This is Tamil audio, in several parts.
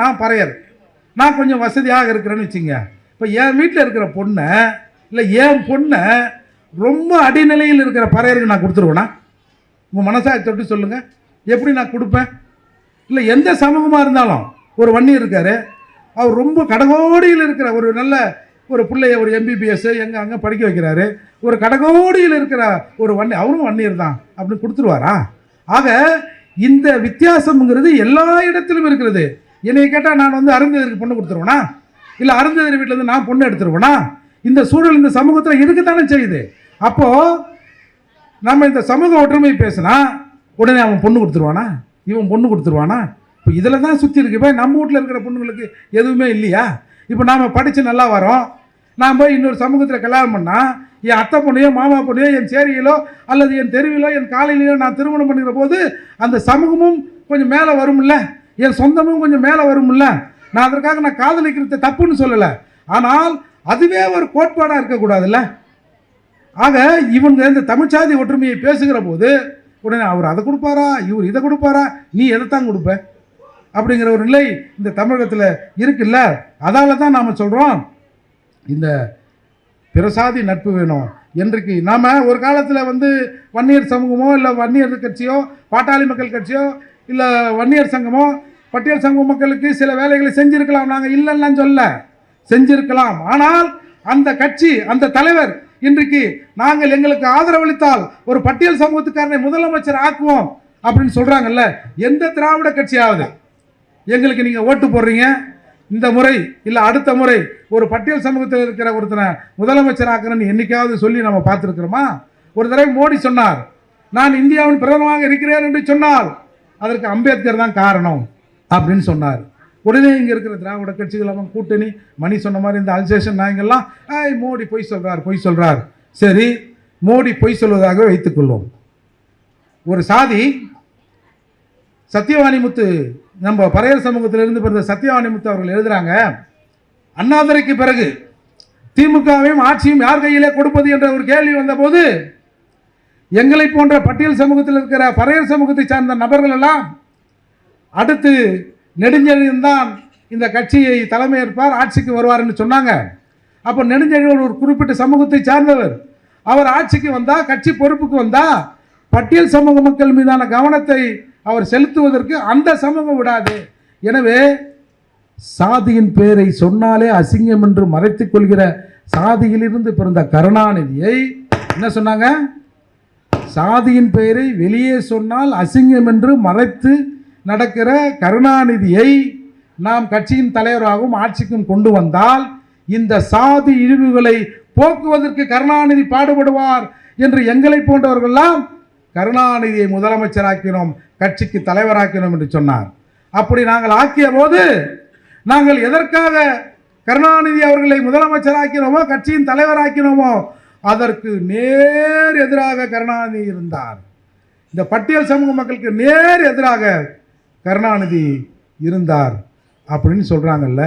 நான் பறையர் நான் கொஞ்சம் வசதியாக இருக்கிறேன்னு வச்சுங்க. இப்போ என் வீட்டில் இருக்கிற பொண்ணை இல்லை என் பொண்ணை ரொம்ப அடிநிலையில் இருக்கிற பறையருக்கு நான் கொடுத்துருவேனா? உங்கள் மனசாய் தொட்டு சொல்லுங்கள் எப்படி நான் கொடுப்பேன்? இல்லை எந்த சமூகமாக இருந்தாலும் ஒரு வன்னியர் இருக்கார். அவர் ரொம்ப கடகோடியில் இருக்கிற ஒரு நல்ல ஒரு பிள்ளைய ஒரு எம்பிபிஎஸ் எங்கே அங்கே படிக்க வைக்கிறாரு. ஒரு கடகோடியில் இருக்கிற ஒரு வன்னி அவரும் வன்னியர் தான் அப்படின்னு கொடுத்துருவாரா? ஆக இந்த வித்தியாசம்ங்கிறது எல்லா இடத்திலும் இருக்கிறது. என்னை கேட்டால் நான் வந்து அருந்ததற்கு பொண்ணு கொடுத்துருவேனா? இல்லை அருந்ததர் வீட்டிலேருந்து நான் பொண்ணு எடுத்துருவேனா? இந்த சூழல் இந்த சமூகத்தில் இதுக்கு தானே செய்யுது. அப்போது நம்ம இந்த சமூக ஒற்றுமை பேசினா உடனே அவன் பொண்ணு கொடுத்துருவானா? இவன் பொண்ணு கொடுத்துருவானா? இப்போ இதில் தான் சுற்றி இருக்கு. இப்போ நம்ம வீட்டில் இருக்கிற பொண்ணுங்களுக்கு எதுவுமே இல்லையா? இப்போ நாம் படித்து நல்லா வரோம். நான் போய் இன்னொரு சமூகத்தில் கல்யாணம் பண்ணால் என் அத்தை பொண்ணையோ மாமா பொண்ணையோ என் சேரியிலோ அல்லது என் தெருவிலோ என் காலையிலையோ நான் திருமணம் பண்ணுகிற போது அந்த சமூகமும் கொஞ்சம் மேலே வரும்ல? என் சொந்தமும் கொஞ்சம் மேலே வரும்ல. நான் அதற்காக நான் காதலிக்கிறது தப்புன்னு சொல்லலை. ஆனால் அதுவே ஒரு கோட்பாடாக இருக்கக்கூடாதுல்ல. ஆக இவங்க இந்த தமிழ்ச்சாதி ஒற்றுமையை பேசுகிற போது உடனே அவர் அதை கொடுப்பாரா? இவர் இதை கொடுப்பாரா? நீ எதைத்தான் கொடுப்ப? அப்படிங்கிற ஒரு நிலை இந்த தமிழகத்தில் இருக்குல்ல. அதால தான் நாம் சொல்கிறோம் இந்த பிரசாதி நட்பு வேணும். என்றைக்கு நாம் ஒரு காலத்தில் வந்து வன்னியர் சமூகமோ இல்லை வன்னியர் கட்சியோ பாட்டாளி மக்கள் கட்சியோ இல்லை வன்னியர் சங்கமோ பட்டியல் சமூக மக்களுக்கு சில வேலைகளை செஞ்சிருக்கலாம். நாங்கள் இல்லைன்னு சொல்ல. செஞ்சிருக்கலாம். ஆனால் அந்த கட்சி அந்த தலைவர் இன்றைக்கு நாங்கள் எங்களுக்கு ஆதரவளித்தால் ஒரு பட்டியல் சமூகத்துக்காரனை முதலமைச்சர் ஆக்குவோம் அப்படின்னு சொல்கிறாங்கல்ல எந்த திராவிட கட்சியாவது எங்களுக்கு நீங்கள் ஓட்டு போடுறீங்க? இந்த முறை இல்லை அடுத்த முறை ஒரு பட்டியல் சமூகத்தில் இருக்கிற ஒருத்தனை முதலமைச்சர் ஆக்குறேன்னு என்றைக்காவது சொல்லி நம்ம பார்த்துருக்குறோமா? ஒரு தடவை மோடி சொன்னார். நான் இந்தியாவின் பிரதமராக இருக்கிறேன் என்று சொன்னால் அதற்கு அம்பேத்கர் தான் காரணம். அப்படின்னு சொன்னார். உடனே இங்கே இருக்கிற திராவிட கட்சிகள் அவன் கூட்டணி மணி சொன்ன மாதிரி இந்த அல்சேஷன் நாயங்கள்லாம் ஐய் மோடி பொய் சொல்கிறார் பொய் சொல்கிறார் சரி மோடி பொய் சொல்வதாக வைத்துக்கொள்வோம் ஒரு சாதி சத்தியவாணிமுத்து நம்ம பறையர் சமூகத்திலிருந்து பிறந்த சத்தியவாணிமுத்து அவர்கள் எழுதுகிறாங்க அண்ணாதுரைக்கு பிறகு திமுகவையும் ஆட்சியும் யார் கையிலே கொடுப்பது என்ற ஒரு கேள்வி வந்தபோது எங்களை போன்ற பட்டியல் சமூகத்தில் இருக்கிற பறையர் சமூகத்தை சார்ந்த நபர்கள் எல்லாம் அடுத்து நெடுஞ்செழியன் தான் இந்த கட்சியை தலைமையேற்பார் ஆட்சிக்கு வருவார்னு சொன்னாங்க. அப்போ நெடுஞ்செழியன் ஒரு குறிப்பிட்ட சமூகத்தை சார்ந்தவர். அவர் ஆட்சிக்கு வந்தால் கட்சி பொறுப்புக்கு வந்தால் பட்டியல் சமூக மக்கள் மீதான கவனத்தை அவர் செலுத்துவதற்கு அந்த சமூகம் விடாது. எனவே சாதியின் பேரை சொன்னாலே அசிங்கம் என்று மறைத்துக் கொள்கிற சாதியிலிருந்து பிறந்த கருணாநிதியை என்ன சொன்னாங்க? சாதியின் பெயரை வெளியே சொன்னால் அசிங்கம் என்று மறைத்து நடக்கிற கருணாநிதியை நாம் கட்சியின் தலைவராகவும் ஆட்சிக்கும் கொண்டு வந்தால் இந்த சாதி இழிவுகளை போக்குவதற்கு கருணாநிதி பாடுபடுவார் என்று எங்களை போன்றவர்கள்லாம் கருணாநிதியை முதலமைச்சராக்கினோம் கட்சிக்கு தலைவராக்கினோம் என்று சொன்னார். அப்படி நாங்கள் ஆக்கிய போது நாங்கள் எதற்காக கருணாநிதி அவர்களை முதலமைச்சராக்கினோமோ கட்சியின் தலைவராக்கினோமோ அதற்கு நேர் எதிராக கருணாநிதி இருந்தார். இந்த பட்டியல் சமூக மக்களுக்கு நேர் எதிராக கருணாநிதி இருந்தார் அப்படின்னு சொல்கிறாங்கல்ல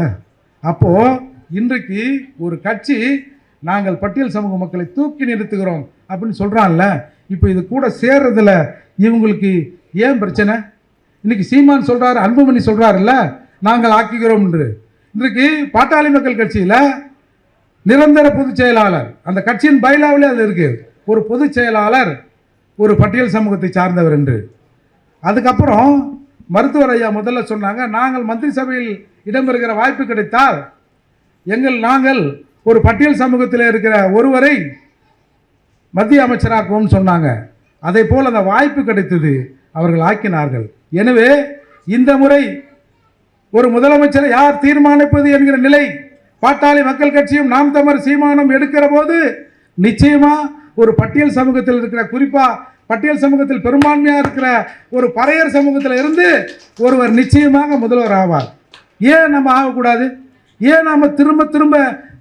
அப்போது இன்றைக்கு ஒரு கட்சி நாங்கள் பட்டியல் சமூக மக்களை தூக்கி நிறுத்துகிறோம் அப்படின்னு சொல்கிறான்ல இப்போ இது கூட சேர்றதுல இவங்களுக்கு ஏன் பிரச்சனை? இன்றைக்கி சீமான் சொல்கிறாரு அன்புமணி சொல்கிறாருல்ல நாங்கள் ஆக்குகிறோம் என்று. இன்றைக்கு பாட்டாளி மக்கள் கட்சியில் நிரந்தர பொதுச் செயலாளர் அந்த கட்சியின் பைலாவிலே அது இருக்குது ஒரு பொதுச் செயலாளர் ஒரு பட்டியல் சமூகத்தை சார்ந்தவர் என்று. அதுக்கப்புறம் மருத்துவர் ஐயா முதல்ல சொன்னாங்க நாங்கள் மந்திரி சபையில் இடம்பெறுகிற வாய்ப்பு கிடைத்தால் எங்கள் நாங்கள் ஒரு பட்டியல் சமூகத்தில் இருக்கிற ஒருவரை மத்திய அமைச்சராக்குவோம்னு சொன்னாங்க. அதை போல் அந்த வாய்ப்பு கிடைத்தது அவர்கள் ஆக்கினார்கள். எனவே இந்த முறை ஒரு முதலமைச்சரை யார் தீர்மானிப்பது என்கிற நிலை பாட்டாளி மக்கள் கட்சியும் நாம் தமர் சீமானம் எடுக்கிற போது நிச்சயமாக ஒரு பட்டியல் சமூகத்தில் இருக்கிற குறிப்பாக பட்டியல் சமூகத்தில் பெரும்பான்மையாக இருக்கிற ஒரு பறையர் சமூகத்தில் இருந்து ஒருவர் நிச்சயமாக முதல்வர் ஆவார். ஏன் நம்ம ஆகக்கூடாது? ஏன் நாம் திரும்ப திரும்ப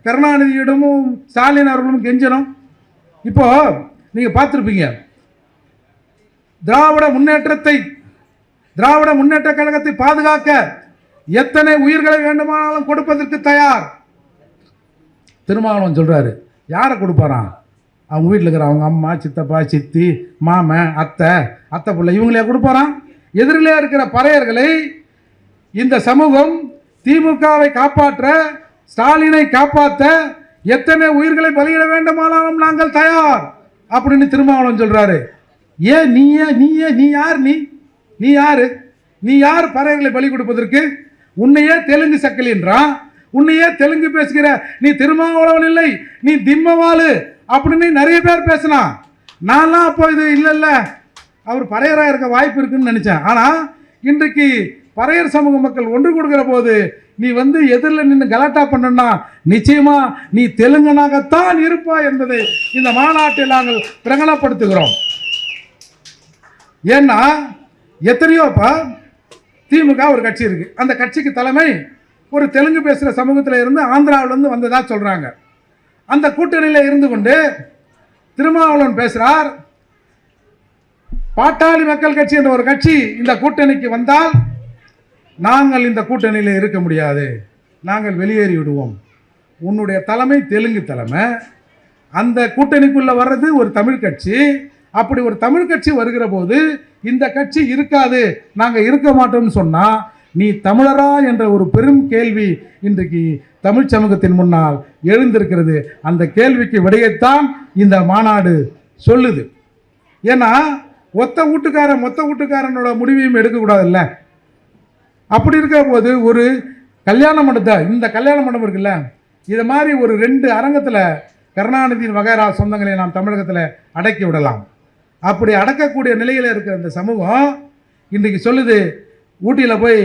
கருணாநிதியிடமும் ஸ்டாலின் அவர்களும் கெஞ்சணும்? இப்போ நீங்கள் பார்த்துருப்பீங்க. திராவிட முன்னேற்றத்தை திராவிட முன்னேற்ற கழகத்தை பாதுகாக்க எத்தனை உயிர்களை வேண்டுமானாலும் கொடுப்பதற்கு தயார். திருமாவளவன் சொல்கிறாரு யாரை கொடுப்பாரான் அவங்க வீட்டில் இருக்கிற அவங்க அம்மா சித்தப்பா சித்தி மாமன் அத்தை அத்தை பிள்ளை இவங்களே கொடுப்பாரான் எதிரிலே இருக்கிற பறையர்களை இந்த சமூகம் திமுகவை காப்பாற்ற ஸ்டாலினை காப்பாற்ற எத்தனை உயிர்களை பலியிட வேண்டுமானாலும் நாங்கள் தயார் அப்படின்னு திருமாவளவன் சொல்கிறாரு ஏன் நீ ஏன் நீ ஏன் நீ யார் நீ? நீ யார்? நீ யார் பறவைகளை பலி கொடுப்பதற்கு? உன்னையே தெலுங்கு சக்கலின்றான் உன்னையே தெலுங்கு பேசுகிற நீ திருமாவளவன் இல்லை நீ திம்மவாளு அப்படின்னு நிறைய பேர் பேசினான் நான்லாம் அப்போ இது இல்லை இல்லை அவர் பறையராக இருக்க வாய்ப்பு இருக்குன்னு நினச்சேன். ஆனால் இன்றைக்கு பறையர் சமூக மக்கள் ஒன்று கொடுக்கிற போது நீ வந்து எதிரில் நின்று கலாட்டா பண்ணனா நிச்சயமா நீ தெலுங்கனாகத்தான் இருப்பாய் என்பதை இந்த மாநாட்டில் நாங்கள் பிரகடனப்படுத்துகிறோம். ஏன்னா எத்தனையோப்பா திமுக ஒரு கட்சி இருக்குது அந்த கட்சிக்கு தலைமை ஒரு தெலுங்கு பேசுகிற சமூகத்தில் இருந்து ஆந்திராவிலேருந்து வந்ததா சொல்கிறாங்க அந்த கூட்டணியில் இருந்து கொண்டு திருமாவளவன் பேசுகிறார் பாட்டாளி மக்கள் கட்சி என்ற ஒரு கட்சி இந்த கூட்டணிக்கு வந்தால் நாங்கள் இந்த கூட்டணியில் இருக்க முடியாது. நாங்கள் வெளியேறி விடுவோம். உன்னுடைய தலைமை தெலுங்கு தலைமை. அந்த கூட்டணிக்குள்ளே வர்றது ஒரு தமிழ் கட்சி. அப்படி ஒரு தமிழ் கட்சி வருகிற போது இந்த கட்சி இருக்காது. நாங்கள் இருக்க மாட்டோம்னு சொன்னால் நீ தமிழரா என்ற ஒரு பெரும் கேள்வி இன்றைக்கு தமிழ் சமூகத்தின் முன்னால் எழுந்திருக்கிறது. அந்த கேள்விக்கு விடையைத்தான் இந்த மாநாடு சொல்லுது. ஏன்னா ஒத்த வீட்டுக்காரன் மொத்த வீட்டுக்காரனோட முடிவையும் எடுக்கக்கூடாதுல்ல. அப்படி இருக்கிற போது ஒரு கல்யாண மண்டபத்தை இந்த கல்யாண மண்டபம் இருக்குல்ல இதை மாதிரி ஒரு ரெண்டு அரங்கத்தில் கருணாநிதியின் வகைரா சொந்தங்களை நாம் தமிழகத்தில் அடக்கி விடலாம். அப்படி அடக்கக்கூடிய நிலையில் இருக்கிற இந்த சமூகம் இன்றைக்கு சொல்லுது ஊட்டியில் போய்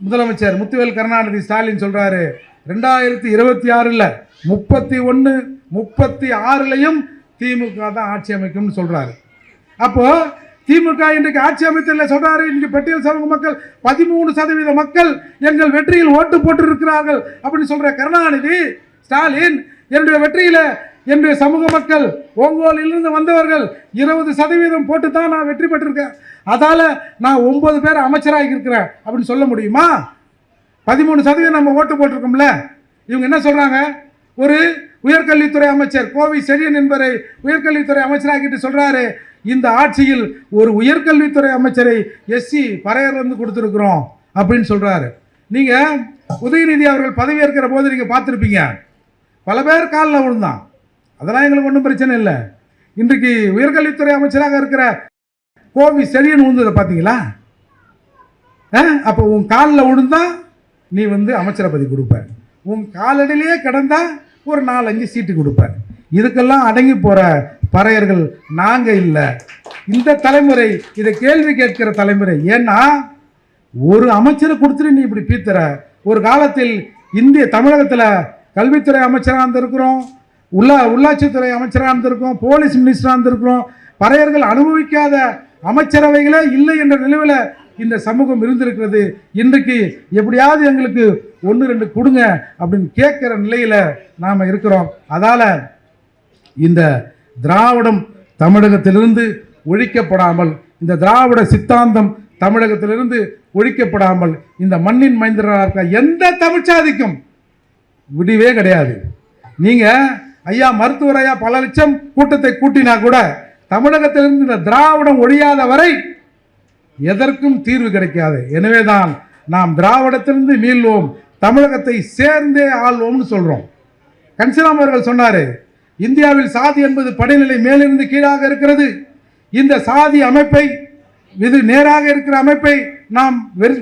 முதலமைச்சர் முத்துவேல் கருணாநிதி ஸ்டாலின் சொல்கிறாரு ரெண்டாயிரத்தி இருபத்தி ஆறில் முப்பத்தி ஒன்று முப்பத்தி ஆறுலையும் திமுக தான் ஆட்சி அமைக்கும்னு சொல்கிறாரு அப்போது திமுக இன்றைக்கு ஆட்சி அமைத்தல சொல்கிறாரு இன்றைக்கு பெட்டியல் சமூக மக்கள் பதிமூணு சதவீத மக்கள் எங்கள் வெற்றியில் ஓட்டு போட்டு இருக்கிறார்கள் அப்படின்னு சொல்கிற கருணாநிதி ஸ்டாலின் என்னுடைய வெற்றியில் என்னுடைய சமூக மக்கள் ஓங்கோலிலிருந்து வந்தவர்கள் இருபது சதவீதம் போட்டு தான் நான் வெற்றி பெற்றிருக்கேன். அதால் நான் ஒம்பது பேர் அமைச்சராக இருக்கிறேன். அப்படின்னு சொல்ல முடியுமா? பதிமூணு சதவீதம் நம்ம ஓட்டு போட்டிருக்கோம்ல. இவங்க என்ன சொல்கிறாங்க ஒரு உயர்கல்வித்துறை அமைச்சர் கோவி செழியன் என்பவரை உயர்கல்வித்துறை அமைச்சராகிட்டு சொல்கிறாரு இந்த ஆட்சியில் ஒரு உயர்கல்வித்துறை அமைச்சரை எஸ்சி பறையர் வந்து கொடுத்துருக்குறோம் அப்படின்னு சொல்கிறாரு நீங்கள் உதயநிதி அவர்கள் பதவியேற்கிற போது நீங்கள் பார்த்துருப்பீங்க. பல பேர் காலில் விழுந்தான். அதெல்லாம் எங்களுக்கு ஒன்றும் பிரச்சனை இல்லை. இன்றைக்கு உயர்கல்வித்துறை அமைச்சராக இருக்கிற கோவி செழியன் விழுந்ததை பார்த்தீங்களா அப்போ உன் காலில் விழுந்தா நீ வந்து அமைச்சரை பதி கொடுப்ப. உன் காலடியிலேயே கிடந்தா ஒரு நாலஞ்சு சீட்டு கொடுப்ப. இதுக்கெல்லாம் அடங்கி போகிற பறையர்கள் நாங்கள் இல்லை. இந்த தலைமுறை இதை கேள்வி கேட்கிற தலைமுறை ஏன்னா ஒரு அமைச்சரை கொடுத்துட்டு நீ இப்படி பீத்துற. ஒரு காலத்தில் இந்திய தமிழகத்தில் கல்வித்துறை அமைச்சராக இருந்திருக்கிறோம். உள்ளா உள்ளாட்சித்துறை அமைச்சராக இருந்திருக்கோம் போலீஸ் மினிஸ்டராக இருந்திருக்கிறோம். பறையர்கள் அனுபவிக்காத அமைச்சரவைகளே இல்லை என்ற நிலவில் இந்த சமூகம் இருந்திருக்கிறது. இன்றைக்கு எப்படியாவது எங்களுக்கு ஒன்று ரெண்டு கொடுங்க அப்படின்னு கேட்குற நிலையில் நாம் இருக்கிறோம். அதால் இந்த திராவிடம் தமிழகத்திலிருந்து ஒழிக்கப்படாமல் இந்த திராவிட சித்தாந்தம் தமிழகத்திலிருந்து ஒழிக்கப்படாமல் இந்த மண்ணின் மைந்தராக இருக்க எந்த தமிழ்ச்சாதிக்கும் விடிவே கிடையாது. நீங்கள் ஐயா மருத்துவர் ஐயா பல லட்சம் கூட்டத்தை கூட்டினா கூட தமிழகத்திலிருந்து இந்த திராவிடம் ஒழியாத வரை எதற்கும் தீர்வு கிடைக்காது. எனவேதான் நாம் திராவிடத்திலிருந்து மீள்வோம் தமிழகத்தை சேர்ந்தே ஆள்வோம்னு சொல்கிறோம் கன்சிராம் அவர்கள் சொன்னார் இந்தியாவில் சாதி என்பது படிநிலை மேலிருந்து கீழாக இருக்கிறது. இந்த சாதி அமைப்பை இது நேராக இருக்கிற அமைப்பை நாம்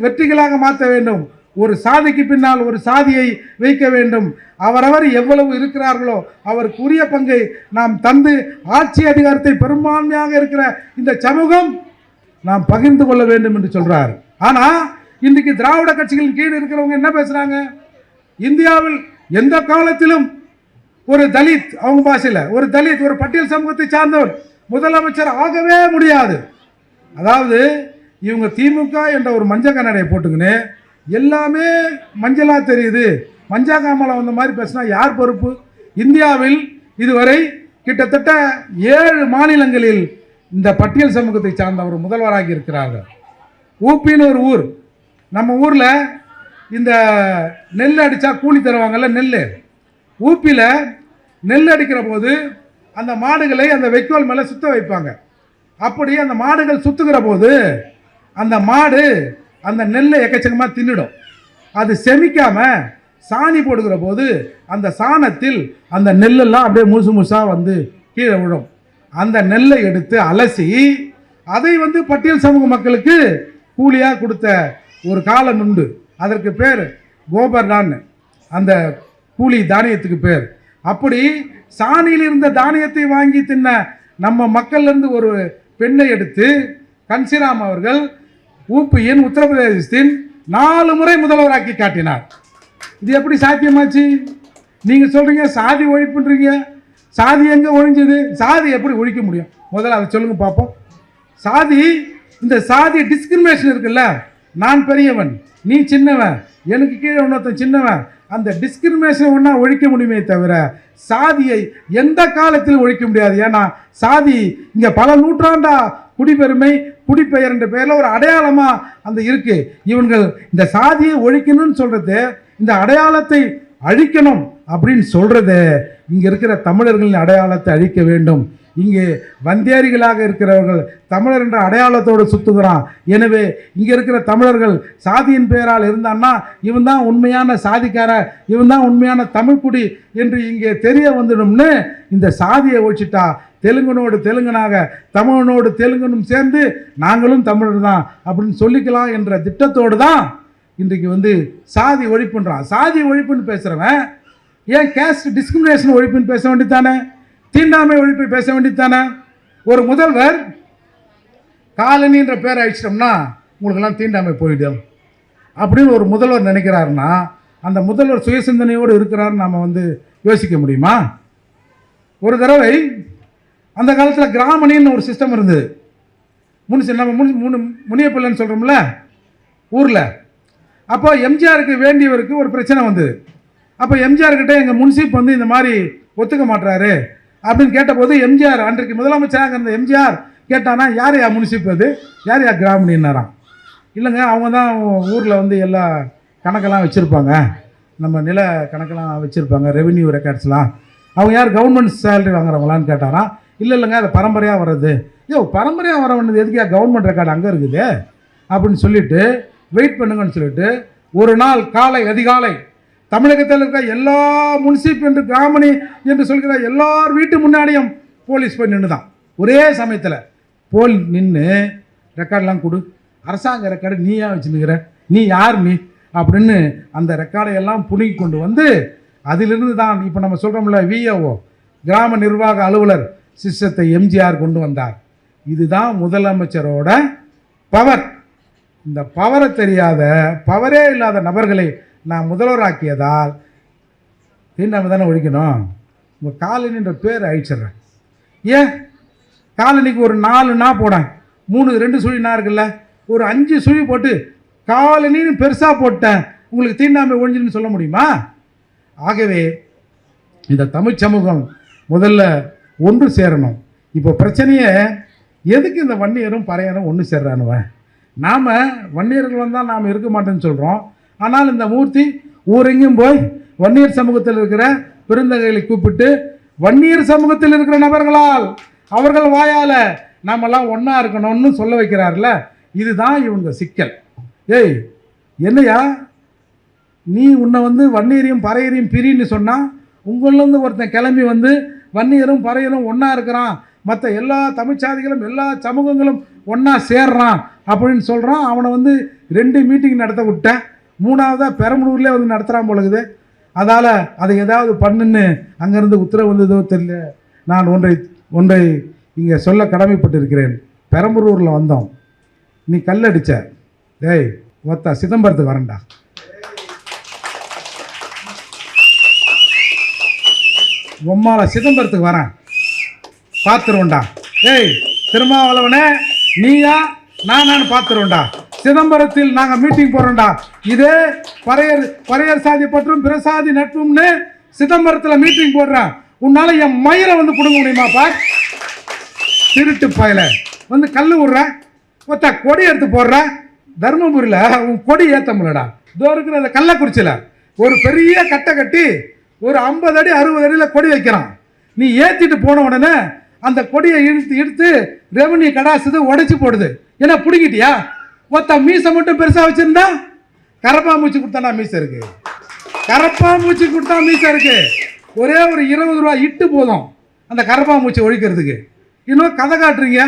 வெற்றிகளாக மாற்ற வேண்டும். ஒரு சாதிக்கு பின்னால் ஒரு சாதியை வைக்க வேண்டும். அவரவர் எவ்வளவு இருக்கிறார்களோ அவருக்குரிய பங்கை நாம் தந்து ஆட்சி அதிகாரத்தை பெரும்பான்மையாக இருக்கிற இந்த சமூகம் நாம் பகிர்ந்து கொள்ள வேண்டும் என்று சொல்றார். ஆனால் இன்றைக்கு திராவிட கட்சிகளின் கீழ் இருக்கிறவங்க என்ன பேசுறாங்க? இந்தியாவில் எந்த காலத்திலும் ஒரு தலித் அவங்க பாஷையில் ஒரு தலித் ஒரு பட்டியல் சமூகத்தை சார்ந்தவர் முதலமைச்சர் ஆகவே முடியாது. அதாவது இவங்க திமுக என்ற ஒரு மஞ்சள் கண்ணடையை போட்டுக்கின்னு எல்லாமே மஞ்சளாக தெரியுது. மஞ்சா காமலை வந்த மாதிரி பேசினா யார் பொறுப்பு? இந்தியாவில் இதுவரை கிட்டத்தட்ட ஏழு மாநிலங்களில் இந்த பட்டியல் சமூகத்தை சார்ந்தவர் முதல்வராகி இருக்கிறார்கள். ஊப்பின்னு ஒரு ஊர். நம்ம ஊரில் இந்த நெல் அடித்தா கூலி தருவாங்கல்ல நெல் ஊப்பியில் நெல் அடிக்கிற போது அந்த மாடுகளை அந்த வைக்கோல் மேலே சுத்த வைப்பாங்க. அப்படி அந்த மாடுகள் சுத்துக்கிற போது அந்த மாடு அந்த நெல்லை எக்கச்சக்கமாக தின்னுடும். அது செமிக்காமல் சாணி போடுகிற போது அந்த சாணத்தில் அந்த நெல்லெல்லாம் அப்படியே முழுசு முழுசாக வந்து கீழே விழும். அந்த நெல்லை எடுத்து அலசி அதை வந்து பட்டியல் சமூக மக்களுக்கு கூலியாக கொடுத்த ஒரு காலம் உண்டு. அதற்கு பேர் கோபர்டான் அந்த கூலி தானியத்துக்கு பேர். அப்படி சாணியில் இருந்த தானியத்தை வாங்கி தின்ன நம்ம மக்கள்லேருந்து ஒரு பெண்ணை எடுத்து கன்சிராம் அவர்கள் ஊப்பியின் உத்தரப்பிரதேசத்தின் நாலு முறை முதல்வராக்கி காட்டினார். இது எப்படி சாத்தியமாச்சு? நீங்கள் சொல்கிறீங்க சாதி ஒழிப்புன்றீங்க. சாதி எங்கே ஒழிஞ்சது? சாதி எப்படி ஒழிக்க முடியும்? முதல்ல அதை சொல்லுங்கள் பார்ப்போம். சாதி இந்த சாதி டிஸ்கிரிமினேஷன் இருக்குல்ல நான் பெரியவன் நீ சின்னவன் எனக்கு கீழே இன்னொருத்தன் சின்னவன். அந்த டிஸ்கிரிமினேஷன் ஒன்றா ஒழிக்க முடியுமே தவிர சாதியை எந்த காலத்திலும் ஒழிக்க முடியாது. ஏன்னா சாதி இங்கே பல நூற்றாண்டா குடிபெருமை குடிப்பெயர் என்ற பெயரில் ஒரு அடையாளமாக அந்த இருக்குது இவங்கள் இந்த சாதியை ஒழிக்கணும்னு சொல்கிறது இந்த அடையாளத்தை அழிக்கணும் அப்படின்னு சொல்கிறது இங்கே இருக்கிற தமிழர்களின் அடையாளத்தை அழிக்க வேண்டும். இங்கே வந்தேரிகளாக இருக்கிறவர்கள் தமிழர் என்ற அடையாளத்தோடு சுத்துகிறான். எனவே இங்கே இருக்கிற தமிழர்கள் சாதியின் பெயரால் இருந்தான்னா இவன் தான் உண்மையான சாதிக்கார இவன் தான் உண்மையான தமிழ்குடி என்று இங்கே தெரிய வந்துடும்னு இந்த சாதியை ஒழிச்சிட்டா தெலுங்கனோடு தெலுங்கனாக தமிழனோடு தெலுங்கனும் சேர்ந்து நாங்களும் தமிழர் தான் அப்படின்னு சொல்லிக்கலாம் என்ற திட்டத்தோடு தான் இன்றைக்கு வந்து சாதி ஒழிப்புன்றான். சாதி ஒழிப்புன்னு பேசுகிறவன் ஏன் கேஸ்ட் டிஸ்கிரிமினேஷன் ஒழிப்புன்னு பேச வேண்டியதானே தீண்டாமை ஒழிப்பை பேச வேண்டியதானே ஒரு முதல்வர் காலனின்ற பேர் அழிச்சிட்டோம்னா உங்களுக்கெல்லாம் தீண்டாமை போயிடும். அப்படின்னு ஒரு முதல்வர் நினைக்கிறாருன்னா அந்த முதல்வர் சுயசிந்தனையோடு இருக்கிறாருன்னு நம்ம வந்து யோசிக்க முடியுமா? ஒரு தடவை அந்த காலத்தில் கிராமணின்னு ஒரு சிஸ்டம் இருந்தது. முனிசி நம்ம முனி முனி முனியப்பிள்ளைன்னு சொல்கிறோம்ல ஊரில். அப்போ எம்ஜிஆருக்கு வேண்டியவருக்கு ஒரு பிரச்சனை வந்தது. அப்போ எம்ஜிஆர்கிட்ட எங்கள் முன்சீப் வந்து இந்த மாதிரி ஒத்துக்க மாட்டுறாரு அப்படின்னு கேட்டபோது எம்ஜிஆர் அன்றைக்கு முதலமைச்சராக இருந்த எம்ஜிஆர் கேட்டானா யார் யா முனிசிப் அது? யார் யா கிராமணின்னாராம் இல்லைங்க அவங்க தான் ஊரில் வந்து எல்லா கணக்கெல்லாம் வச்சுருப்பாங்க. நம்ம நில கணக்கெல்லாம் வச்சுருப்பாங்க ரெவென்யூ ரெக்கார்ட்ஸ்லாம் அவங்க யார் கவர்மெண்ட் சேலரி வாங்குறவங்களான்னு கேட்டாராம். இல்லை இல்லைங்க அது பரம்பரையாக வர்றது. ஐயோ பரம்பரையாக வர வேண்டியது எதுக்கு கவர்மெண்ட் ரெக்கார்டு அங்கே இருக்குது. அப்படின்னு சொல்லிட்டு வெயிட் பண்ணுங்கன்னு சொல்லிட்டு ஒரு நாள் காலை அதிகாலை தமிழகத்தில் இருக்கிற எல்லா முன்சிப் என்று கிராமணி என்று சொல்கிற எல்லார் வீட்டு முன்னாடியும் போலீஸ் போய் நின்று தான் ஒரே சமயத்தில் போல் நின்று ரெக்கார்டெலாம் கொடு. அரசாங்க ரெக்கார்டு நீ ஏன் வச்சுருக்கிற? நீ யார் நீ? அப்படின்னு அந்த ரெக்கார்டை எல்லாம் புடுங்கி கொண்டு வந்து அதிலிருந்து தான் இப்போ நம்ம சொல்கிறோம்ல விஏஓ கிராம நிர்வாக அலுவலர் சிஸ்டத்தை எம்ஜிஆர் கொண்டு வந்தார். இதுதான் முதலமைச்சரோட பவர் இந்த பவரை தெரியாத பவரே இல்லாத நபர்களை நான் முதல்வராக்கியதால் தீண்டாமை தானே ஒழிக்கணும். உங்கள் காலனின்ற பேர் அழிச்சிட்றேன். ஏன்? காலனிக்கு ஒரு நாலு நா போடேன் மூணு ரெண்டு சுழி நா இருக்குல்ல ஒரு அஞ்சு சுழி போட்டு காலனின்னு பெருசாக போட்டேன். உங்களுக்கு தீண்டாமை ஒழிஞ்சுன்னு சொல்ல முடியுமா? ஆகவே இந்த தமிழ் சமூகம் முதல்ல ஒன்று சேரணும். இப்போ பிரச்சனையே எதுக்கு இந்த வன்னியரும் பறையரும் ஒன்று சேர்றானுவன் நாம் வன்னியர்கள் வந்தால் நாம் இருக்க மாட்டேன்னு சொல்கிறோம் ஆனால் இந்த மூர்த்தி ஊரெங்கும் போய் வன்னியர் சமூகத்தில் இருக்கிற பெருந்தகைகளை கூப்பிட்டு வன்னியர் சமூகத்தில் இருக்கிற நபர்களால் அவர்கள் வாயால நாமெல்லாம் ஒன்றா இருக்கணும்னு சொல்ல வைக்கிறார்ல இதுதான் இவங்க சிக்கல். ஏய் என்னையா? நீ உன்னை வந்து வன்னியரையும் பறையரையும் பிரின்னு சொன்னால் உங்கள்லேருந்து ஒருத்தன் கிளம்பி வந்து வன்னியரும் பறையரும் ஒன்றா இருக்கிறான் மற்ற எல்லா தமிழ்ச்சாதிகளும் எல்லா சமூகங்களும் ஒன்றா சேர்றான் அப்படின்னு சொல்கிறான் அவனை வந்து ரெண்டு மீட்டிங் நடத்த விட்டேன். மூணாவதாக பெரம்பலூர்லேயே வந்து நடத்துகிறான் போலகுது அதால் அதை ஏதாவது பண்ணுன்னு அங்கேருந்து உத்தரவு வந்ததோ தெரியல. நான் ஒன்றை ஒன்றை இங்கே சொல்ல கடமைப்பட்டிருக்கிறேன். பெரம்பலூரில் வந்தோம். நீ கல் அடித்த டேய் ஒத்தா சிதம்பரத்துக்கு வரேன்டா. உம்மால சிதம்பரத்துக்கு வரேன். பார்த்துருவோண்டா ஏய் திருமாவளவனே நீயா? நான் நான் பார்த்துருவோண்டா சிதம்பரத்தில் நாங்கள் மீட்டிங் போகிறோம்டா இதே பறையர் பறையர் சாதி பற்றும் பிரசாதி நட்பும்னு சிதம்பரத்தில் மீட்டிங் போடுறான் உன்னால என் மயிரை வந்து பிடுங்க முடியுமாப்பா திருட்டு பயல. வந்து கல் விடுற ஒத்த கொடி எடுத்து போடுற. தருமபுரியில் உன் கொடி ஏற்ற முடியலடா. இதோ இருக்கிற அந்த கள்ளக்குறிச்சியில் ஒரு பெரிய கட்டை கட்டி ஒரு ஐம்பது அடி அறுபது அடியில் கொடி வைக்கிறான். நீ ஏற்றிட்டு போன உடனே அந்த கொடியை இழுத்து இழுத்து ரெவன்யூ கடாசுது உடைச்சி போடுது. ஏன்னா பிடிக்கிட்டியா ஒத்த மீசை மட்டும் பெருசாக வச்சுருந்தா கரப்பாம்பூச்சி கொடுத்தானா மீசை இருக்கு. கரப்பாம்பூச்சி கொடுத்தா மீசை இருக்கு. ஒரே ஒரு இருபது ரூபா இட்டு போதும் அந்த கரப்பாம்பூச்சி ஒழிக்கிறதுக்கு. இன்னும் கதை காட்டுறீங்க.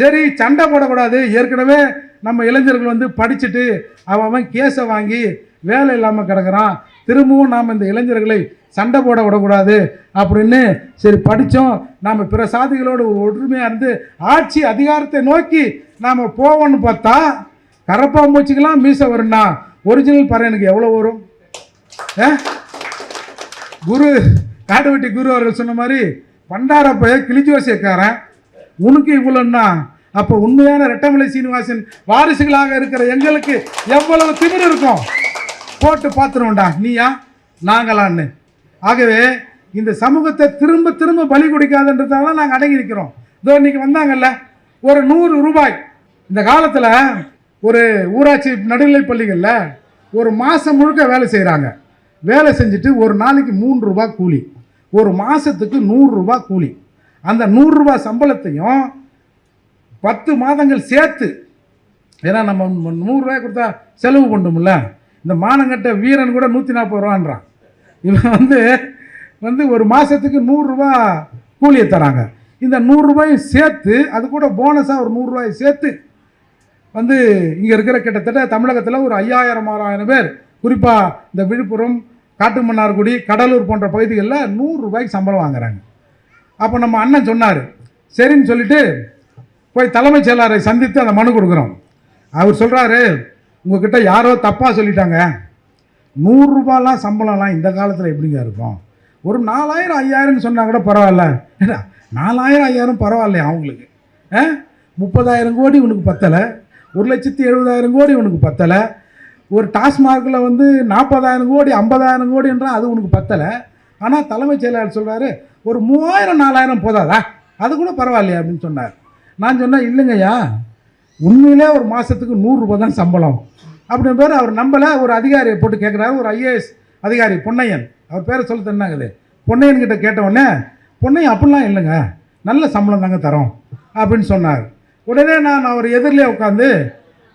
சரி சண்டை போடக்கூடாது. ஏற்கனவே நம்ம இளைஞர்கள் வந்து படிச்சுட்டு அவன் அவன் கேஸை வாங்கி வேலை இல்லாமல் கிடக்குறான். திரும்பவும் நாம் இந்த இளைஞர்களை சண்டை போட விடக்கூடாது அப்படின்னு சரி படித்தோம் நாம் பிற சாதிகளோடு ஒற்றுமையாக இருந்து ஆட்சி அதிகாரத்தை நோக்கி நாம் போவோம்னு பார்த்தா கரப்பாம்பூச்சிக்கெல்லாம் மீசை வரும்னா ஒரிஜினல் பறையனுக்கு எவ்வளோ வரும்? ஆ? குரு காடுவெட்டி குரு அவர்கள் சொன்ன மாதிரி பண்டாரப்பைய கிளிஜோசியக்காரன் உனக்கு இவ்வளோன்னா அப்போ உண்மையான ரெட்டமலை சீனிவாசன் வாரிசுகளாக இருக்கிற எங்களுக்கு எவ்வளவு திமிர் இருக்கும்? போட்டு பார்த்துருவோம்டா. நீயா? நாங்களான்னு. ஆகவே இந்த சமூகத்தை திரும்ப திரும்ப பலி கொடுக்காதுன்றதால நாங்கள் அடங்கி நிற்கிறோம் இதோ இன்றைக்கி வந்தாங்கல்ல ஒரு நூறு ரூபாய். இந்த காலத்தில் ஒரு ஊராட்சி நடுநிலைப் பள்ளிகளில் ஒரு மாதம் முழுக்க வேலை செய்கிறாங்க வேலை செஞ்சுட்டு ஒரு நாளைக்கு மூன்று ரூபா கூலி. ஒரு மாதத்துக்கு நூறுரூபா கூலி. அந்த நூறுரூபா சம்பளத்தையும் பத்து மாதங்கள் சேர்த்து ஏன்னா நம்ம நூறுரூவாய் கொடுத்தா செலவு பண்ணும்ல. இந்த மானங்கட்ட வீரன் கூட நூற்றி நாற்பது ரூபான்றான். இவன் வந்து வந்து ஒரு மாதத்துக்கு நூறுரூவா கூலியை தராங்க. இந்த நூறுரூபாயும் சேர்த்து அது கூட போனஸாக ஒரு நூறுரூவாயை சேர்த்து வந்து இங்கே இருக்கிற கிட்டத்தட்ட தமிழகத்தில் ஒரு ஐயாயிரம் ஆறாயிரம் பேர். குறிப்பாக இந்த விழுப்புரம் காட்டுமன்னார்குடி கடலூர் போன்ற பகுதிகளில் நூறு ரூபாய்க்கு சம்பளம் வாங்குறாங்க. அப்போ நம்ம அண்ணன் சொன்னார் சரின்னு சொல்லிட்டு போய் தலைமைச் செயலாளரை சந்தித்து அந்த மனு கொடுக்குறோம். அவர் சொல்கிறாரு உங்ககிட்ட யாரோ தப்பாக சொல்லிட்டாங்க. நூறுரூபாலாம் சம்பளம்லாம் இந்த காலத்தில் எப்படிங்க இருக்கும்? ஒரு நாலாயிரம் ஐயாயிரம்னு சொன்னால் கூட பரவாயில்ல. நாலாயிரம் ஐயாயிரம் பரவாயில்லையா அவங்களுக்கு? ஆ? முப்பதாயிரம் கோடி உனக்கு பத்தலை. ஒரு லட்சத்தி எழுபதாயிரம் கோடி உனக்கு பத்தலை. ஒரு டாஸ்மார்க்கில் வந்து நாற்பதாயிரம் கோடி ஐம்பதாயிரம் கோடின்றால் அது உனக்கு பத்தலை. ஆனால் தலைமைச் செயலாளர் சொல்கிறாரு ஒரு மூவாயிரம் நாலாயிரம் போதாதா? அது கூட பரவாயில்லையா அப்படின்னு சொன்னார். நான் சொன்னேன் இல்லைங்கய்யா உண்மையிலே ஒரு மாதத்துக்கு நூறுரூபா தான் சம்பளம். அப்படின்னு பேர் அவர் நம்பலை. ஒரு அதிகாரியை போட்டு கேட்குறாரு ஒரு ஐஏஎஸ் அதிகாரி பொன்னையன். அவர் பேரை சொல்லி தந்தாங்களே பொன்னையன் கிட்ட கேட்ட உடனே பொன்னையன் அப்படிலாம் இல்லைங்க. நல்ல சம்பளம் தாங்க தரோம். அப்படின்னு சொன்னார். உடனே நான் அவர் எதிரிலே உட்காந்து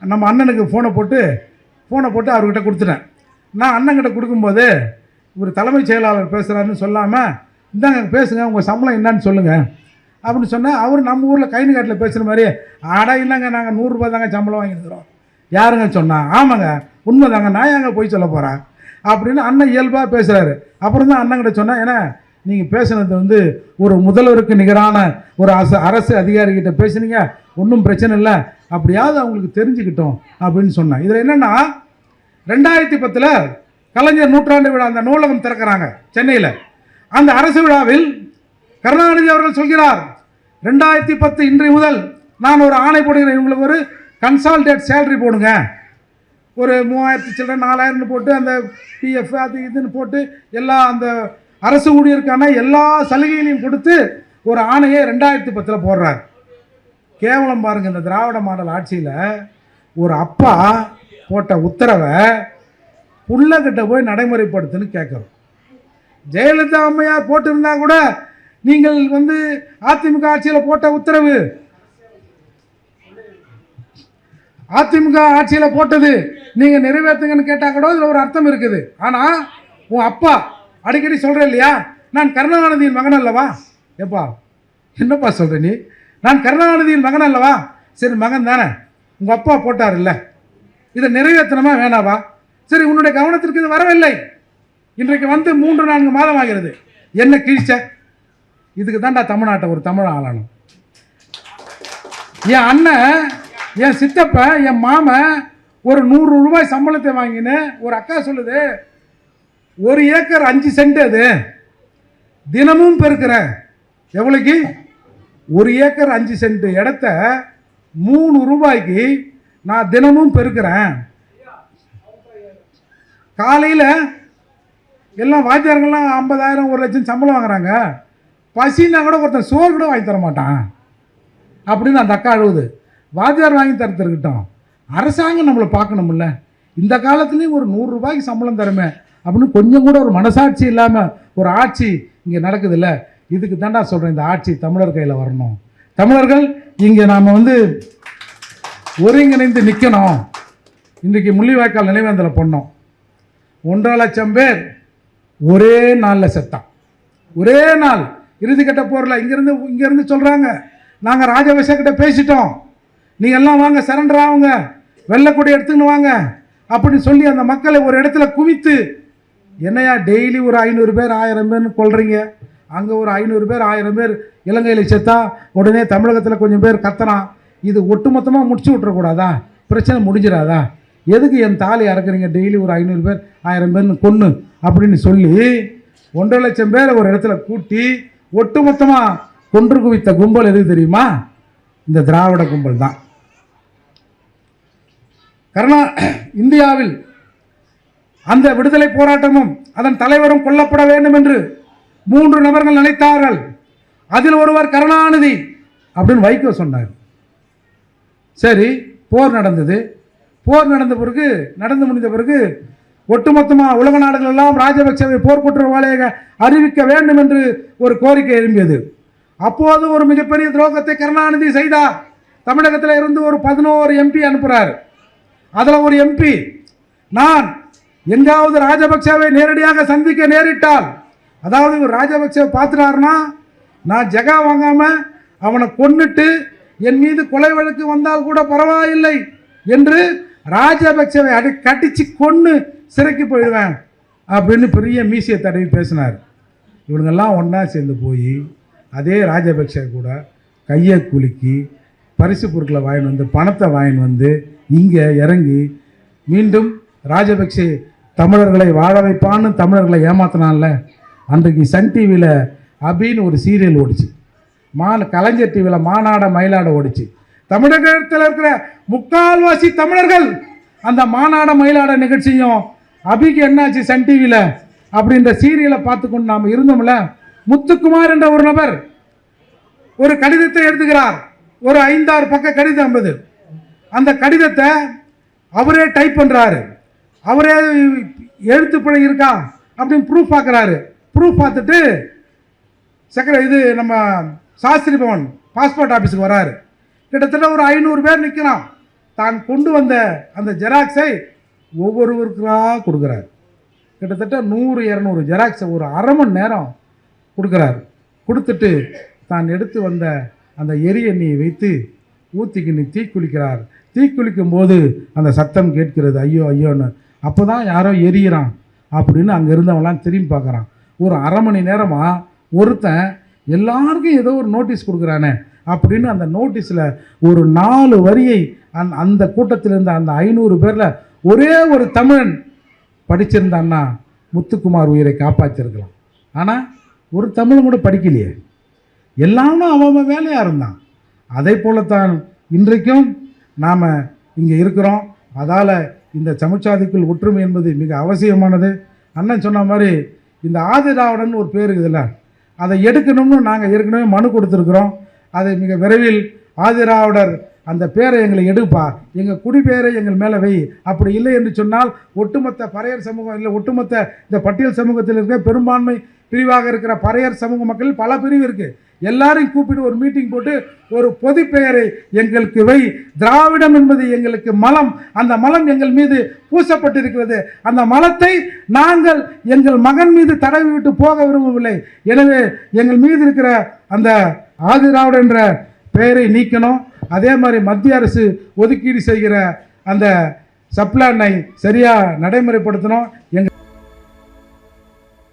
நம்ம அண்ணனுக்கு ஃபோனை போட்டு ஃபோனை போட்டு அவர்கிட்ட கொடுத்துட்டேன். நான் அண்ணன்கிட்ட கொடுக்கும்போது இவர் தலைமைச் செயலாளர் பேசுகிறாருன்னு சொல்லாமல் இந்தாங்க பேசுங்க உங்கள் சம்பளம் என்னன்னு சொல்லுங்கள் அப்படின்னு சொன்னால் அவர் நம்ம ஊரில் கைனு காட்டில் பேசுகிற மாதிரி ஆடா இல்லைங்க நாங்கள் நூறுரூபா தாங்க சம்பளம் வாங்கியிருக்கிறோம் யாருங்க சொன்னால் ஆமாங்க உண்மை தாங்க நான் ஏங்க போய் சொல்ல போகிறேன் அப்படின்னு அண்ணன் இயல்பாக பேசுகிறாரு அப்புறம் தான் அண்ணங்கிட்ட சொன்னேன் ஏன்னா நீங்கள் பேசுனது வந்து ஒரு முதல்வருக்கு நிகரான ஒரு அரசு அரசு அதிகாரிகிட்ட பேசுனீங்க. ஒன்றும் பிரச்சனை இல்லை. அப்படியாவது அவங்களுக்கு தெரிஞ்சுக்கிட்டோம் அப்படின்னு சொன்னேன் இதில் என்னென்னா ரெண்டாயிரத்தி பத்தில் கலைஞர் நூற்றாண்டு விழா அந்த நூலகம் திறக்கிறாங்க சென்னையில். அந்த அரசு விழாவில் கருணாநிதி அவர்கள் சொல்கிறார் ரெண்டாயிரத்தி பத்து இன்றைய முதல் நான் ஒரு ஆணை போடுகிறேன். இவங்களுக்கு ஒரு கன்சால்டேட் சேலரி போடுங்க. ஒரு மூவாயிரத்தி சில்லரை நாலாயிரம்னு போட்டு அந்த பிஎஃப் அது இதுன்னு போட்டு எல்லா அந்த அரசு ஊழியருக்கான எல்லா சலுகைகளையும் கொடுத்து ஒரு ஆணையை ரெண்டாயிரத்தி பத்தில் போடுறார். கேவலம் பாருங்கள் இந்த திராவிட மாடல் ஆட்சியில் ஒரு அப்பா போட்ட உத்தரவை புள்ளகிட்ட போய் நடைமுறைப்படுத்துன்னு கேட்குறோம். ஜெயலலிதா அம்மையார் போட்டிருந்தா கூட நீங்கள் வந்து அதிமுக ஆட்சியில் போட்ட உத்தரவு. அதிமுக ஆட்சியில் போட்டது நீங்கள் நிறைவேற்றுங்கன்னு கேட்டால் கூட இதில் ஒரு அர்த்தம் இருக்குது. ஆனால் உன் அப்பா அடிக்கடி சொல்கிறேன் இல்லையா? நான் கருணாநிதியின் மகன் அல்லவா? எப்பா என்னப்பா சொல்கிற நீ? நான் கருணாநிதியின் மகன் அல்லவா? சரி மகன் தானே. உங்கள் அப்பா போட்டார் இல்லை இதை நிறைவேற்றணுமா வேணாவா? சரி உன்னுடைய கவனத்திற்கு இது வரவில்லை. இன்றைக்கு வந்து மூன்று நான்கு மாதம் ஆகிறது. என்ன கிழிச்ச? இதுக்கு தான்டா தமிழ்நாட்டை ஒரு தமிழ் ஆளணும் என் அண்ணன் என் சித்தப்ப என் மாமன் ஒரு நூறு ரூபாய் சம்பளத்தை வாங்கினு ஒரு அக்கா சொல்லுது ஒரு ஏக்கர் அஞ்சு சென்ட் அது. தினமும் பெருக்கிறேன் எவ்வளோக்கு ஒரு ஏக்கர் அஞ்சு சென்ட். இடத்த மூணு ரூபாய்க்கு நான் தினமும் பெருக்கிறேன். காலையில் எல்லாம் வாத்தியாரங்கள்லாம் ஐம்பதாயிரம் ஒரு லட்சம் சம்பளம் வாங்குறாங்க. பசின்னா கூட ஒருத்தன் சோறு கூட வாங்கி தர மாட்டான். அப்படின்னு அந்த அக்கா அழுவுது. வாத்தியார் வாங்கி தரத்துருக்கட்டும் அரசாங்கம் நம்மளை பார்க்கணும்ல. இந்த காலத்துலேயும் ஒரு நூறு ரூபாய்க்கு சம்பளம் தருமே. அப்படின்னு கொஞ்சம் கூட ஒரு மனசாட்சி இல்லாமல் ஒரு ஆட்சி இங்கே நடக்குதுல்ல? இதுக்கு தாண்டா சொல்கிறேன் இந்த ஆட்சி தமிழர் கையில் வரணும். தமிழர்கள் இங்கே நாம் வந்து ஒருங்கிணைந்து நிற்கணும் இன்றைக்கு முள்ளிவாய்க்கால் நினைவேந்தலை பண்ணோம் ஒன்றரை லட்சம் பேர் ஒரே நாளில் செத்தான் ஒரே நாள். இறுதிக்கட்ட போரில் இங்கேருந்து இங்கேருந்து சொல்கிறாங்க நாங்கள் ராஜபக்சே கிட்ட பேசிட்டோம். நீங்கள் எல்லாம் வாங்க சரண்டர் ஆகுங்க வெள்ளக்கொடி எடுத்துன்னு வாங்க. அப்படின்னு சொல்லி அந்த மக்களை ஒரு இடத்துல குவித்து என்னையா டெய்லி ஒரு ஐநூறு பேர் ஆயிரம் பேர்னு கொள்றீங்க அங்கே ஒரு ஐநூறு பேர் ஆயிரம் பேர் இலங்கையில் செத்தா உடனே தமிழகத்தில் கொஞ்சம் பேர் கத்துறான். இது ஒட்டுமொத்தமாக முடிச்சு விட்றக்கூடாதா பிரச்சனை முடிஞ்சிடாதா? எதுக்கு என் தாலி அறக்குறீங்க? டெய்லி ஒரு ஐநூறு பேர் ஆயிரம் பேர்னு கொன்று அப்படின்னு சொல்லி ஒன்றரை லட்சம் பேரை ஒரு இடத்துல கூட்டி ஒட்டுமொத்தமாக கொன்று குவித்த கும்பல் எது தெரியுமா? இந்த திராவிட கும்பல் தான். கருணா இந்தியாவில் அந்த விடுதலை போராட்டமும் அதன் தலைவரும் கொல்லப்பட வேண்டும் என்று மூன்று நபர்கள் நினைத்தார்கள். அதில் ஒருவர் கருணாநிதி அப்படின்னு வைகோ சொன்னார். சரி போர் நடந்தது. போர் நடந்த பிறகு நடந்து முடிந்த பிறகு ஒட்டுமொத்தமாக உலக நாடுகள் எல்லாம் ராஜபக்சவை போர் அறிவிக்க வேண்டும் என்று ஒரு கோரிக்கை எழும்பியது. அப்போது ஒரு மிகப்பெரிய துரோகத்தை கருணாநிதி செய்தார். தமிழகத்தில் இருந்து ஒரு பதினோரு எம்பி அனுப்புகிறார் அதில் ஒரு எம்பி நான் எங்காவது ராஜபக்சேவை நேரடியாக சந்திக்க நேரிட்டால் அதாவது இவர் ராஜபக்சவை பார்த்துட்டாருன்னா நான் ஜெகா வாங்காம அவனை கொன்னுட்டு என் மீது கொலை வழக்கு வந்தால் கூட பரவாயில்லை என்று ராஜபக்சவை அடி கட்டிச்சு கொன்று சிறைக்கு போயிடுவேன் அப்படின்னு பெரிய மீசியை தடவி பேசினார். இவனுங்கெல்லாம் ஒன்றா சேர்ந்து போய் அதே ராஜபக்ச கூட கையை குலுக்கி பரிசு பொருட்களை வாங்கிட்டு வந்து பணத்தை வாங்கிட்டு வந்து இங்கே இறங்கி மீண்டும் ராஜபக்சே தமிழர்களை வாழ வைப்பான்னு தமிழர்களை ஏமாத்தினான்ல. அன்றைக்கு சன் டிவியில் அபின்னு ஒரு சீரியல் ஓடிச்சு. மா கலைஞர் டிவியில் மாநாட மயிலாட ஓடிச்சு. தமிழகத்தில் இருக்கிற முக்கால்வாசி தமிழர்கள் அந்த மாநாட மயிலாட நிகழ்ச்சியும் அபிக்கு என்னாச்சு சன் டிவியில் அப்படின்ற சீரியலை பார்த்துக்கொண்டு நாம் இருந்தோம்ல. முத்துக்குமார் என்ற ஒரு நபர் ஒரு கடிதத்தை எழுதுகிறார். ஒரு ஐந்தாறு பக்க கடிதம் என்பது அந்த கடிதத்தை அவரே டைப் பண்ணுறாரு அவரே எழுத்து பிழை இருக்கா அப்படின்னு ப்ரூஃப் பார்க்குறாரு. ப்ரூஃப் பார்த்துட்டு செக்ர இது நம்ம சாஸ்திரி பவன் பாஸ்போர்ட் ஆஃபீஸுக்கு வராரு. கிட்டத்தட்ட ஒரு ஐநூறு பேர் நிற்கிறான் தான் கொண்டு வந்த அந்த ஜெராக்ஸை ஒவ்வொருவருக்காக கொடுக்குறாரு. கிட்டத்தட்ட நூறு இரநூறு ஜெராக்ஸை ஒரு அரை மணி நேரம் கொடுக்குறாரு. கொடுத்துட்டு தான் எடுத்து வந்த அந்த எரி எண்ணியை வைத்து ஊற்றிக்கின்னு தீக்குளிக்கிறார். தீக்குளிக்கும் போது அந்த சத்தம் கேட்கிறது ஐயோ ஐயோன்னு அப்போ தான் யாரோ எரியிறான் அப்படின்னு அங்கே இருந்தவங்களாம் திரும்பி பார்க்குறான். ஒரு அரை மணி நேரமாக ஒருத்தன் எல்லாருக்கும் ஏதோ ஒரு நோட்டீஸ் கொடுக்குறானே அப்படின்னு அந்த நோட்டீஸில் ஒரு நாலு வரியை அந் அந்த கூட்டத்தில் இருந்த அந்த ஐநூறு பேரில் ஒரே ஒரு தமிழன் படிச்சிருந்தான்னா முத்துக்குமார் உயிரை காப்பாற்றிருக்கலாம் ஆனால் ஒரு தமிழன் கூட படிக்கலையே. எல்லாமே அவன் அவன் வேலையாக இருந்தான். அதே போலத்தான் இன்றைக்கும் நாம் இங்கே இருக்கிறோம். அதால் இந்த சமுச்சாதிக்குள் ஒற்றுமை என்பது மிக அவசியமானது. அண்ணன் சொன்ன மாதிரி இந்த ஆதிராவுடன் ஒரு பேர் இருக்குதுல்ல அதை எடுக்கணும்னு நாங்கள் ஏற்கனவே மனு கொடுத்துருக்குறோம். அதை மிக விரைவில் ஆதிராவுடர் அந்த பேரை எங்களை எடுப்பா எங்கள் குடிபெயரை எங்கள் மேலே வை. அப்படி இல்லை என்று சொன்னால் ஒட்டுமொத்த பறையர் சமூகம் இல்லை ஒட்டுமொத்த இந்த பட்டியல் சமூகத்தில் இருக்க பெரும்பான்மை பிரிவாக இருக்கிற பறையர் சமூக மக்கள் பல பிரிவு இருக்குது எல்லாரையும் கூப்பிட்டு ஒரு மீட்டிங் போட்டு ஒரு பொது பெயரை எங்களுக்கு வை. திராவிடம் என்பது எங்களுக்கு மலம். அந்த மலம் எங்கள் மீது பூசப்பட்டிருக்கிறது. அந்த மலத்தை நாங்கள் எங்கள் மகன் மீது தடவி விட்டு போக விரும்பவில்லை. எனவே எங்கள் மீது இருக்கிற அந்த ஆதிராவிட என்ற பெயரை நீக்கணும். அதே மாதிரி மத்திய அரசு ஒதுக்கீடு செய்கிற அந்த சப்ளானை சரியாக நடைமுறைப்படுத்தணும். எங்கள்